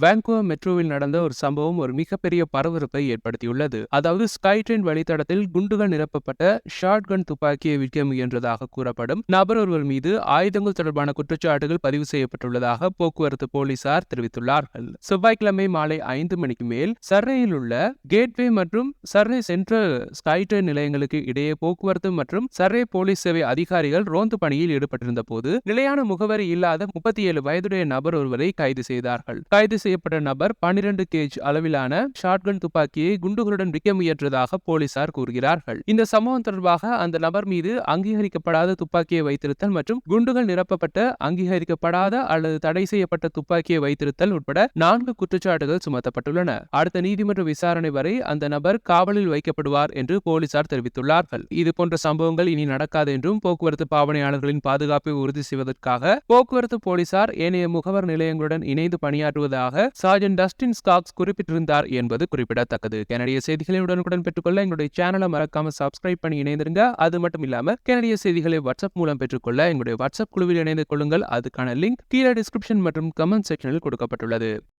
Vancouver மெட்ரோவில் நடந்த ஒரு சம்பவம் ஒரு மிகப்பெரிய பரபரப்பை ஏற்படுத்தியுள்ளது. அதாவது ஸ்கை ட்ரெயின் வழித்தடத்தில் குண்டுகள் நிரப்பப்பட்ட ஷார்ட் கன் துப்பாக்கியை விற்க முயன்றதாக கூறப்படும் நபர் ஒருவர் மீது ஆயுதங்கள் தொடர்பான குற்றச்சாட்டுகள் பதிவு செய்யப்பட்டுள்ளதாக போக்குவரத்து போலீசார் தெரிவித்துள்ளார்கள். செவ்வாய்க்கிழமை மாலை ஐந்து மணிக்கு மேல் சர்ரையில் உள்ள கேட்வே மற்றும் சர்ரை சென்ட்ரல் ஸ்கை ட்ரெயின் நிலையங்களுக்கு இடையே போக்குவரத்து மற்றும் சர்ரை போலீஸ் சேவை அதிகாரிகள் ரோந்து பணியில் ஈடுபட்டிருந்த போது நிலையான முகவரி இல்லாத முப்பத்தி ஏழு வயதுடைய நபர் ஒருவரை கைது செய்தார்கள். கைது செய்யப்பட்ட நபர் பன்னிரண்டு கேஜ் அளவிலான ஷாட்கன் துப்பாக்கியை குண்டுகளுடன் விற்க முயன்றதாக போலீசார் கூறுகிறார்கள். இந்த சம்பவம் தொடர்பாக அந்த நபர் மீது அங்கீகரிக்கப்படாத துப்பாக்கியை வைத்திருத்தல் மற்றும் குண்டுகள் நிரப்பப்பட்ட அங்கீகரிக்கப்படாத அல்லது தடை செய்யப்பட்ட துப்பாக்கியை வைத்திருத்தல் உட்பட நான்கு குற்றச்சாட்டுகள் சுமத்தப்பட்டுள்ளன. அடுத்த நீதிமன்ற விசாரணை வரை அந்த நபர் காவலில் வைக்கப்படுவார் என்று போலீசார் தெரிவித்துள்ளார்கள். இது போன்ற சம்பவங்கள் இனி நடக்காது என்றும் போக்குவரத்து பாவனையாளர்களின் பாதுகாப்பை உறுதி செய்வதற்காக போக்குவரத்து போலீசார் ஏனைய முகவர் நிலையங்களுடன் இணைந்து பணியாற்றுவதாக சார்ஜன் டஸ்டின் ஸ்காக்ஸ் குறிப்பிட்டிருந்தார் என்பது குறிப்பிடத்தக்கது. கனடிய செய்திகளை உடனுக்குடன் பெற்றுக்கொள்ள எங்களுடைய சேனலை மறக்காம சப்ஸ்கிரைப் பண்ணி இணைந்திருங்க. அது மட்டும் இல்லாம கனடிய செய்திகளை வாட்ஸ்அப் மூலம் பெற்றுக்கொள்ள எங்களுடைய வாட்ஸ்அப் குழுவில் இணைந்து கொள்ளுங்கள். அதுக்கான லிங்க் கீழே டிஸ்கிரிப்ஷன் மற்றும் கமெண்ட் செக்ஷனில் கொடுக்கப்பட்டுள்ளது.